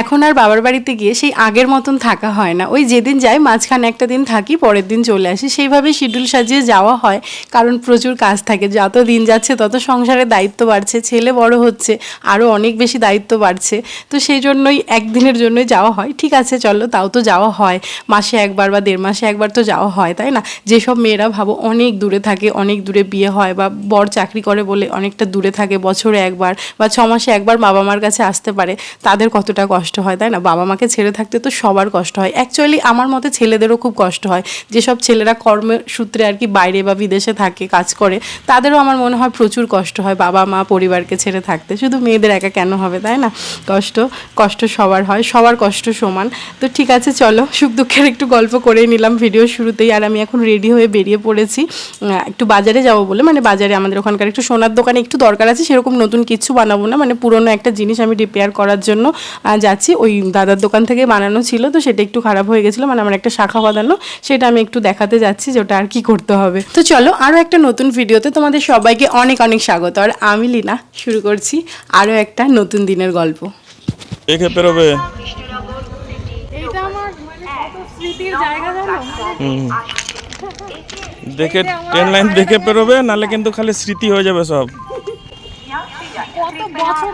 এখন আর বাবার বাড়িতে গিয়ে সেই আগের মতন থাকা হয় না। ওই যেদিন যাই, মাঝখানে একটা দিন থাকি, পরের দিন চলে আসি। সেইভাবে শিডিউল সাজিয়ে যাওয়া হয়, কারণ প্রচুর কাজ থাকে। যত দিন যাচ্ছে, তত সংসারের দায়িত্ব বাড়ছে, ছেলে বড় হচ্ছে আরও অনেক বেশি দায়িত্ব বাড়ছে। তো সেই জন্যই একদিনের জন্যই যাওয়া হয়। ঠিক আছে, চলো, তাও তো যাওয়া হয়। মাসে একবার বা দেড় মাসে একবার তো যাওয়া হয়, তাই না? যেসব মেয়েরা ভাবো, অনেক দূরে থাকে, অনেক দূরে বিয়ে হয় বা বর চাকরি করে বলে অনেকটা দূরে থাকে, বছরে একবার বা ছ মাসে একবার বাবা মার কাছে আসতে পারে, তাদের কতটা কষ্ট? হয় তাই না? বাবা মাকে ছেড়ে থাকতে তো সবার কষ্ট হয়। অ্যাকচুয়ালি আমার মতে ছেলেদেরও খুব কষ্ট হয়। যেসব ছেলেরা কর্মের সূত্রে আর কি বাইরে বা বিদেশে থাকে কাজ করে তাদেরও আমার মনে হয় প্রচুর কষ্ট হয় বাবা মা পরিবারকে ছেড়ে থাকতে। শুধু মেয়েদের একা কেন হবে তাই না? কষ্ট কষ্ট সবার হয় সবার কষ্ট সমান। তো ঠিক আছে চলো সুখ দুঃখের একটু গল্প করে নিলাম ভিডিও শুরুতেই। আর আমি এখন রেডি হয়ে বেরিয়ে পড়েছি। একটু বাজারে যাব বলে মানে বাজারে আমাদের ওখানকার একটু সোনার দোকানে একটু দরকার আছে সেরকম নতুন কিছু বানাবো না। মানে পুরনো একটা জিনিস আমি রিপেয়ার করার জন্য আহ, যাচ্ছি ওই দাদার দোকান থেকে বানানো ছিল তো সেটা একটু খারাপ হয়ে গেছিল। মানে আমার একটা শাখা বাঁধানো সেটা আমি একটু দেখাতে যাচ্ছি যে ওটা আর কি করতে হবে। তো চলো আরও একটা নতুন ভিডিওতে তোমাদের সবাইকে অনেক অনেক স্বাগত। আর আমি লিনা শুরু করছি আরও একটা নতুন দিনের গল্প। দেখে পেরোবে? মানে কত স্মৃতির জায়গা জানো? হুম। দেখে ট্রেন লাইন দেখে পেরোবে নালে কিন্তু খালি স্মৃতি হয়ে যাবে সব। কত বছর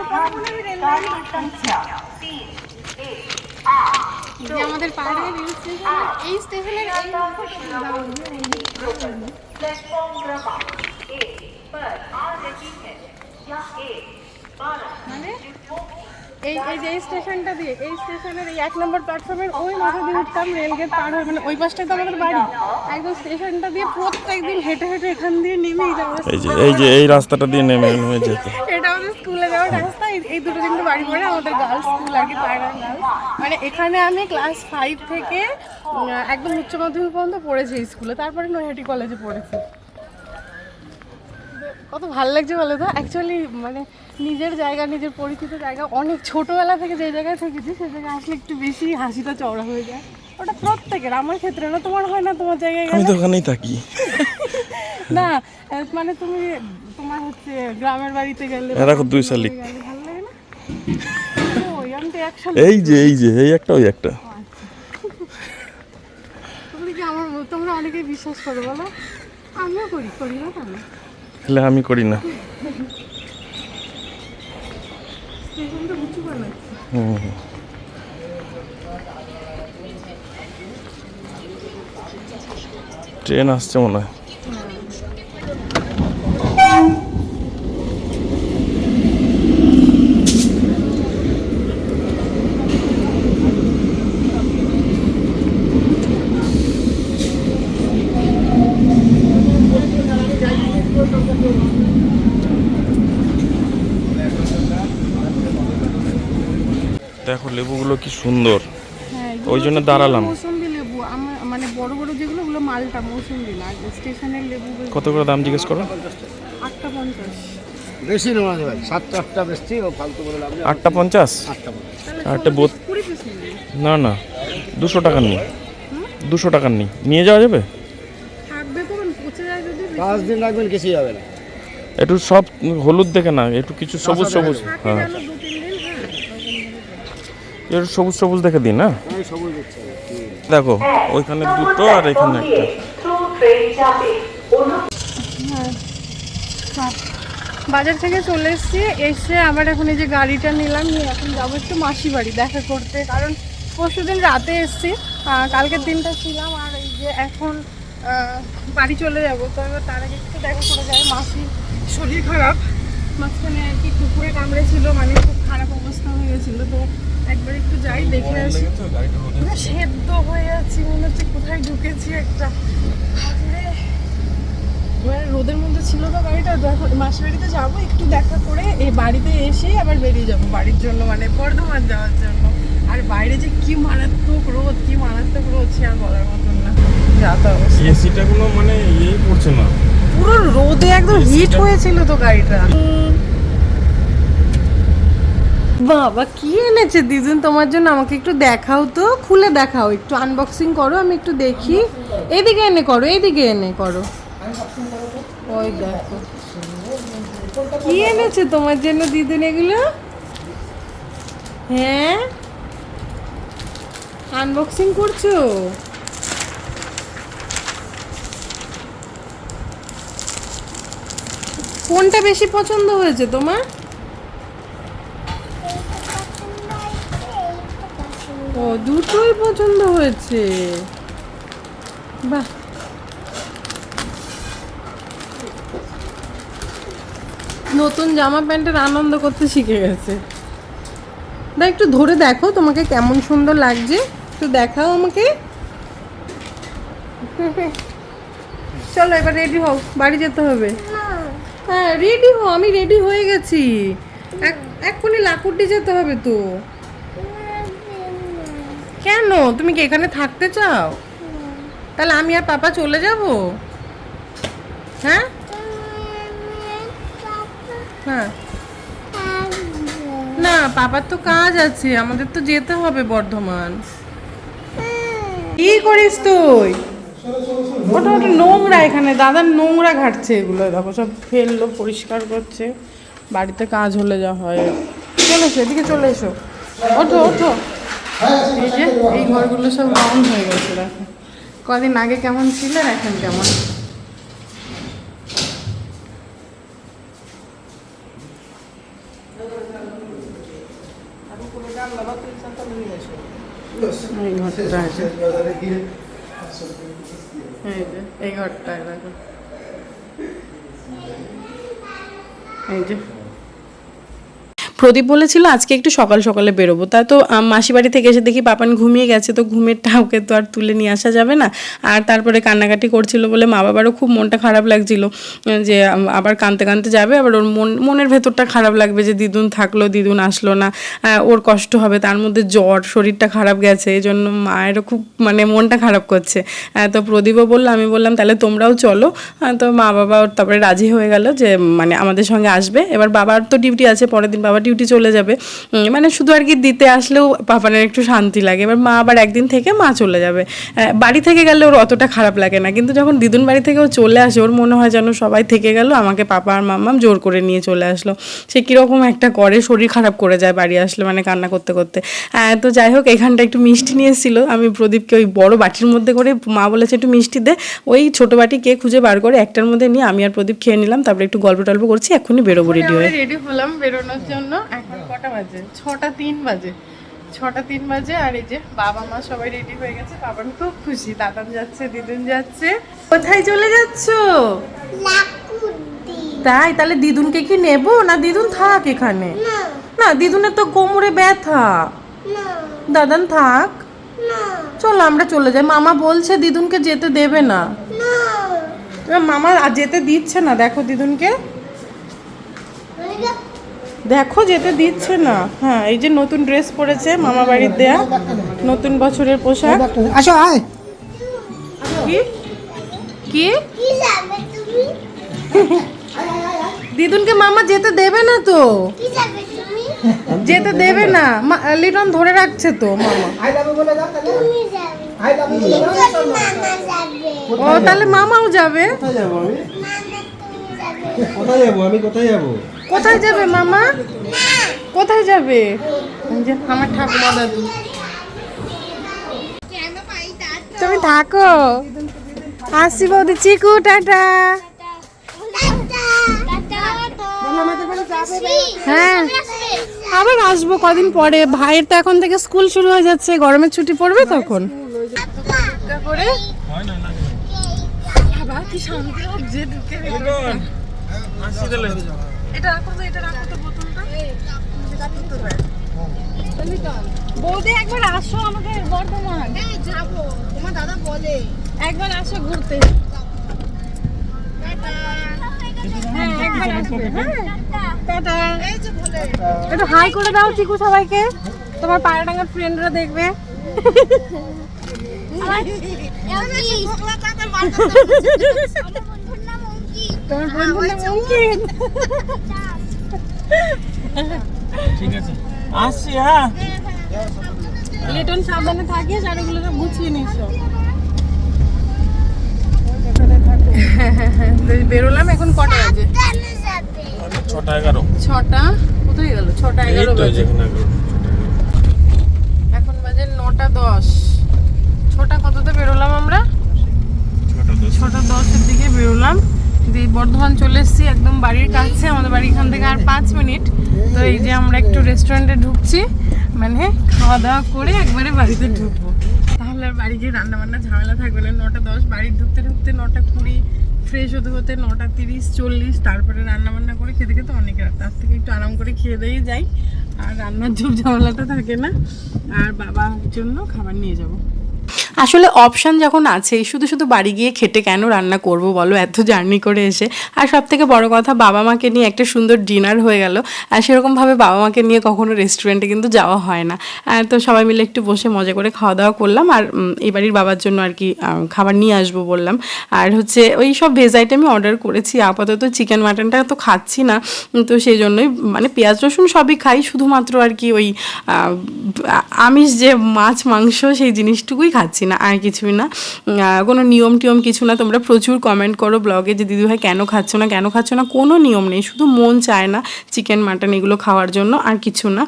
যে আমাদের পাহাড়ে রেল স্টেশন এই স্টেশনের এই মানে? এই এই যে এই স্টেশনটা দিয়ে এই স্টেশনের এই এক নম্বর প্ল্যাটফর্মের ওই মাথা দিয়ে উঠতাম রেলগেট পার হয়ে মানে ওই পাশটায় তো আমাদের বাড়ি। একদম স্টেশনটা দিয়ে প্রত্যেক দিন হেঁটে হেঁটে এখান দিয়ে নেমেই যাব এই যে এই যে এই রাস্তাটা দিয়ে নেমে নেমে যেত। এটা আমাদের স্কুলে যাওয়ার রাস্তা। এই- দুটো কিন্তু বাড়ি পড়ে আমাদের গার্লস স্কুল আর কি পায়রা গার্লস মানে এখানে আমি ক্লাস ফাইভ থেকে একদম উচ্চ মাধ্যমিক পর্যন্ত পড়েছি স্কুলে তারপরে নৈহাটি কলেজে পড়েছি। কত ভালো লাগছে বলো তো? অ্যাকচুয়ালি মানে নিজের জায়গা নিজের পরিচিত জায়গা অনেক ছোটোবেলা থেকে যে জায়গায় থেকেছি সে জায়গায় আসলে একটু বেশি হাসিটা চওড়া হয়ে যায়। ওটা প্রত্যেকের আমার ক্ষেত্রে না তোমার হয় না তোমার জায়গায় আমি? তো ওখানেই থাকি। না মানে তুমি তোমার হচ্ছে গ্রামের বাড়িতে গেলে এ দুই শালিক। এই যে এই যে এই একটা ওই একটা। আমার তোমরা অনেকেই বিশ্বাস করো বলো। আমিও করি করি না তাহলে আমি করি না। ট্রেন আসছে মনে হয় দেখো লেবুগুলো কি সুন্দর। হ্যাঁ ওই জন্য দাঁড়ালাম। মৌসুম্বি লেবু মানে বড় বড় যেগুলো ওগুলো মালটা মৌসুম্বি না স্টেশনের লেবু কত করে দাম জিজ্ঞেস করো? আটটা পঞ্চাশ। বেশি নেওয়া যাবে সাতটা আটটা বেশি ও ফালতু করে লাভ নেই। আটটা পঞ্চাশ? আটটা বোত- না না দুশো টাকার নি দুশো টাকার নি নিয়ে যাওয়া যাবে? থাকবে তো পচে যায় যদি পাঁচ দিন রাখবেন কিছুই হবে না। একটু সব হলুদ দেখে না একটু কিছু সবুজ সবুজ। হ্যাঁ। হ্যাঁ একটু সবুজ সবুজ দেখে দিন না সবুজ দেখো ওইখানে দুটো আর এখানে একটা। বাজার থেকে চলে এসেছি এসে আবার এখন এই যে গাড়িটা নিলাম নিয়ে এখন যাব একটু মাসি বাড়ি দেখা করতে। কারণ পরশু দিন রাতে এসেছি কালকের দিনটা ছিলাম আর এই যে এখন বাড়ি চলে যাব। তো এবার তার আগে একটু দেখা করে যায়। মাসির শরীর খারাপ মাঝখানে আর কি কুকুরে কামড়েছিল মানে খুব খারাপ অবস্থা হয়ে গেছিল। তো একবার একটু যাই দেখে আসি। সেদ্ধ হয়ে যাচ্ছি মনে হচ্ছে কোথায় ঢুকেছি একটা। মানে রোদের মধ্যে ছিল তো গাড়িটা দেখো মাসির বাড়িতে যাব একটু দেখা করে এই বাড়িতে এসে আবার বেরিয়ে যাব বাড়ির জন্য মানে বর্ধমান যাওয়ার জন্য। আর বাইরে যে কি মারাত্মক রোদ কি মারাত্মক রোদ সে আর বলার মতন না। যাতা অবস্থা। এসিটাগুলো মানে ইয়েই পড়ছে না। পুরো রোদে একদম হিট হয়েছিল তো গাড়িটা। বাবা, কি এনেছে? দিদুন, তোমার জন্য আমাকে একটু দেখাও তো, খুলে দেখাও একটু। আনবক্সিং করো, আমি একটু দেখি। এদিকে এনে করো এদিকে এনে করো। ওই দেখো। কি এনেছে তোমার জন্য, দিদিন, এগুলো? হ্যাঁ? আনবক্সিং করছ? কোনটা বেশি পছন্দ হয়েছে তোমার? ও দুটোই পছন্দ হয়েছে। বাহ। নতুন জামা প্যান্টের আনন্দ করতে শিখে গেছে। না একটু ধরে দেখো তোমাকে কেমন সুন্দর লাগছে। একটু দেখাও আমাকে। চলো এবার রেডি হও। বাড়ি যেতে হবে। হ্যাঁ রেডি হও। আমি রেডি হয়ে গেছি। এক- এক্ষুনি লাকুটি যেতে হবে তো। কেন? তুমি কি এখানে থাকতে চাও? তাহলে আমি আর পাপা চলে যাব? হ্যাঁ? হ্যাঁ না, পাপার তো কাজ আছে। আমাদের তো যেতে হবে বর্ধমান। কি করিস তুই? ওটা ওটা নোংরা এখানে। দাদা নোংরা ঘাটছে এগুলো। দেখো, সব ফেলল, পরিষ্কার করছে। বাড়িতে কাজ হলে যা হয়। চলে এসো, এদিকে চলে এসো। ওঠো ওঠো। এই যে এই ঘরগুলো সব রাউন্ড হয়ে গেছে দেখো। কদিন আগে কেমন ছিল আর এখন কেমন? এই ঘরটা আছে। এই যে এই ঘরটায় দেখো। এই যে প্রদীপ বলেছিল, আজকে একটু সকাল সকালে বেরোবো। তা তো মাসি বাড়ি থেকে এসে দেখি পাপান ঘুমিয়ে গেছে, তো ঘুমের টাউকে তো আর তুলে নিয়ে আসা যাবে না। আর তারপরে কান্নাকাটি করছিল বলে মা বাবারও খুব মনটা খারাপ লাগছিল, যে আবার কানতে কানতে যাবে, আবার ওর মন, মনের ভেতরটা খারাপ লাগবে যে দিদুন থাকল, দিদুন আসলো না ওর কষ্ট হবে, তার মধ্যে জ্বর, শরীরটা খারাপ গেছে এই জন্য মায়েরও খুব মানে মনটা খারাপ করছে। তো প্রদীপও বলল, আমি বললাম, তাহলে তোমরাও চলো। তো মা বাবা তারপরে রাজি হয়ে গেল যে মানে আমাদের সঙ্গে আসবে। এবার বাবার তো ডিউটি আছে, পরের দিন বাবা ডিউটি চলে যাবে। মানে শুধু আর কি দিতে আসলেও পাপানের একটু শান্তি লাগে। এবার মা আবার একদিন থেকে মা চলে যাবে। বাড়ি থেকে গেলে ওর অতটা খারাপ লাগে না। কিন্তু যখন দিদুন বাড়ি থেকে ও চলে আসে ওর মনে হয় যেন সবাই থেকে গেল আমাকে পাপা আর মাম্মাম জোর করে নিয়ে চলে আসলো। সে কীরকম একটা করে শরীর খারাপ করে যায় বাড়ি আসলে মানে কান্না করতে করতে। আহ, তো যাই হোক এখানটা একটু মিষ্টি নিয়ে এসেছিল। আমি প্রদীপকে ওই বড় বাটির মধ্যে করে মা বলেছে একটু মিষ্টি দে। ওই ছোটো বাটি কে খুঁজে বার করে একটার মধ্যে নিয়ে আমি আর প্রদীপ খেয়ে নিলাম। তারপরে একটু গল্প টল্প করছি এক্ষুনি বেরোবো রেডি হয়ে। রেডি হলাম বেরোনোর জন্য। এখন কটা বাজে? ছটা তিন বাজে। ছটা তিন বাজে আর এই যে বাবা মা সবাই রেডি হয়ে গেছে। বাবা খুব খুশি। দাদান যাচ্ছে দিদুন যাচ্ছে। কোথায় চলে যাচ্ছো? তাই? তাহলে দিদুনকে কি নেব? না দিদুন থাক এখানে? না। দিদুনের তো কোমরে ব্যথা। দাদান থাক। চলো আমরা চলে যাই। মামা বলছে দিদুনকে যেতে দেবে না। মামা আর যেতে দিচ্ছে না। দেখো দিদুনকে। দেখো যেতে দিচ্ছে না। হ্যাঁ এই যে নতুন ড্রেস পরেছে মামা বাড়ির দেয়া নতুন বছরের পোশাক। আসো আয়। কি? কি? দিদুনকে মামা যেতে দেবে না তো। যেতে দেবে না। মা- লিটন ধরে রাখছে তো মামা। আই লাভ বলে দাও তাহলে আই লাভ বলে দাও ও তাহলে মামাও যাবে কোথায় যাব? আমি কোথায় যাব? কোথায় যাবে মামা? কোথায় যাবে? যে আমার ঠাকুমা দাদু। তুমি থাকো। আসি বৌদি চিকু টাটা। হ্যাঁ আবার আসব কদিন পরে। ভাইয়ের তো এখন থেকে স্কুল শুরু হয়ে যাচ্ছে গরমের ছুটি পড়বে তখন। করে বাবা কি শান্তি এটা রাখো তো এটা রাখো তো বোতলটা। বৌদি একবার আসো আমাদের বর্ধমান। যাব তোমার দাদা বলে। একবার আসো ঘুরতে। হ্যাঁ হ্যাঁ। একটু হাই করে দাও চিকু সবাইকে। তোমার পায়রাডাঙ্গার ফ্রেন্ডরা দেখবে। আমার তোমার হ্যাঁ, বন্ধুর নাম অঙ্কিত। ঠিক আছে আসছি হ্যাঁ। লিটন সাবধানে থাকিস আর বেরোলাম এখন কটা বাজে? ছটা এগারো। ছটা? কোথায় গেল? ছটা এগারো বাজে। এখন বাজে নটা দশ। ছটা কততে বেরোলাম আমরা? ছটা দশের দিকে বেরোলাম। বর্ধমান চলে এসেছি একদম বাড়ির কাছে, আমাদের বাড়ি এখান থেকে আর পাঁচ মিনিট। তো এই যে আমরা একটু রেস্টুরেন্টে ঢুকছি মানে খাওয়া দাওয়া করে একবারে বাড়িতে ঢুকবো। তাহলে আর বাড়ি গিয়ে রান্না বান্না ঝামেলা থাকবে না। নটা দশ বাড়ি ঢুকতে ঢুকতে নটা কুড়ি ফ্রেশ হতে হতে নটা তিরিশ, চল্লিশ, তারপরে রান্না বান্না করে খেতে খেতে অনেক রাত। তার থেকে একটু আরাম করে খেয়ে দিয়ে যাই। আর রান্নার ঝুপ ঝামেলাটা থাকে না। আর বাবার জন্য খাবার নিয়ে যাব। আসলে অপশান যখন আছে শুধু শুধু বাড়ি গিয়ে খেটে কেন রান্না করব বলো? এত জার্নি করে এসে। আর সব থেকে বড় কথা বাবা মাকে নিয়ে একটা সুন্দর ডিনার হয়ে গেল। আর সেরকমভাবে বাবা মাকে নিয়ে কখনো রেস্টুরেন্টে কিন্তু যাওয়া হয় না। তো সবাই মিলে একটু বসে মজা করে খাওয়া দাওয়া করলাম। আর এই বাড়ির বাবার জন্য আর কি খাবার নিয়ে আসব বললাম। আর হচ্ছে ওই সব ভেজ আইটেমই অর্ডার করেছি। আপাতত চিকেন মাটনটা তো খাচ্ছি না। তো সেই জন্যই মানে পেঁয়াজ, রসুন সবই খাই। শুধুমাত্র আর কি ওই আমিষ যে মাছ, মাংস সেই জিনিসটুকুই খাচ্ছি। না, আর কিছুই না। কোনো নিয়ম টিয়ম কিছু না। তোমরা প্রচুর কমেন্ট করো ব্লগে যে, দিদিভাই, কেন খাচ্ছ না? কেন খাচ্ছ না? কোনো নিয়ম নেই। শুধু মন চায় না চিকেন মাটন এগুলো খাওয়ার জন্য, আর কিছু না।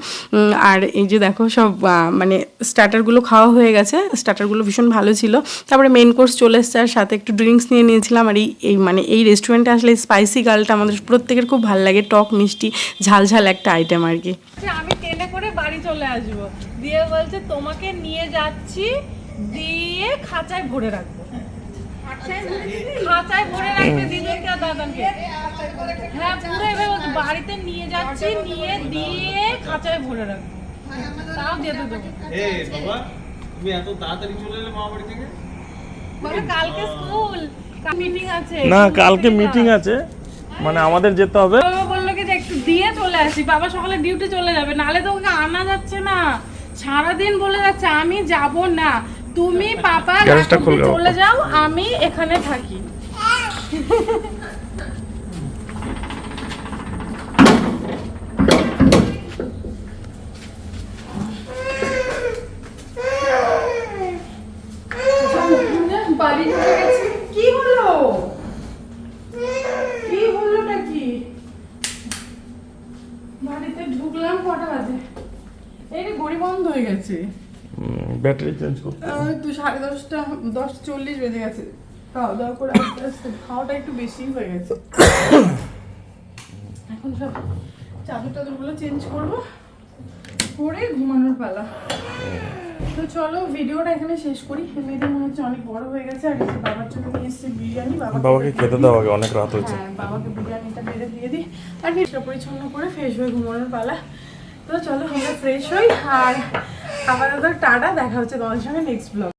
আর এই যে দেখো, সব মানে স্টার্টারগুলো খাওয়া হয়ে গেছে। স্টার্টারগুলো ভীষণ ভালো ছিল। তারপরে মেন কোর্স চলে এসছে। আর সাথে একটু ড্রিঙ্কস নিয়ে নিয়েছিলাম। আর এই মানে এই রেস্টুরেন্টে আসলে স্পাইসি গালটা আমাদের প্রত্যেকের খুব ভালো লাগে। টক, মিষ্টি, ঝাল ঝাল একটা আইটেম আর কি। আমি ট্রেনে করে বাড়ি চলে আসব। দিয়ে বলছে, তোমাকে নিয়ে যাচ্ছি দিয়ে খাঁচায় ভরে রাখব। খাঁচায় ভরে রাখবে দিদিকে আর দাদাকে? হ্যাঁ পুরো এবার বাড়িতে নিয়ে যাচ্ছি নিয়ে দিয়ে খাঁচায় ভরে রাখব। তাও যেতে দেবো। বাবা তুমি এত তাড়াতাড়ি চলে এলে মামা বাড়ি থেকে? কালকে স্কুল। মিটিং আছে। না কালকে মিটিং আছে। মানে আমাদের যেতে হবে। বাবা বলল কি যে একটু দিয়ে চলে আসি। বাবা সকালে ডিউটি চলে যাবে। নালে তো ওকে আনা যাচ্ছে না। সারাদিন বলে যাচ্ছে আমি যাব না। তুমি পাপা। চলে যাও আমি এখানে থাকি বাড়ি ঢুকে গেছি কি হলো কি হলোটা কি বাড়িতে ঢুকলাম কটা বাজে এই রে ঘড়ি বন্ধ হয়ে গেছে ব্যাটারি চেঞ্জ করতে তো সাড়ে দশটা দশ চল্লিশ বেজে গেছে। খাওয়া দাওয়া করে আস্তে আস্তে খাওয়াটা একটু বেশি হয়ে গেছে। এখন সব চাদর টাদরগুলো চেঞ্জ করব করে ঘুমানোর পালা। তো চলো ভিডিওটা এখানে শেষ করি। এমনিতে মনে হচ্ছে অনেক বড় হয়ে গেছে আর যে বাবার জন্য নিয়ে এসেছি বিরিয়ানি বাবাকে খেতে দাও আগে অনেক রাত হয়েছে। হ্যাঁ বাবাকে বিরিয়ানিটা বেড়ে দিয়ে দিই। আর পরিচ্ছন্ন করে ফ্রেশ হয়ে ঘুমানোর পালা। তো চলো আমরা ফ্রেশ হই আর আপাতত টাটা দেখা হচ্ছে তোমাদের সঙ্গে নেক্সট ব্লগ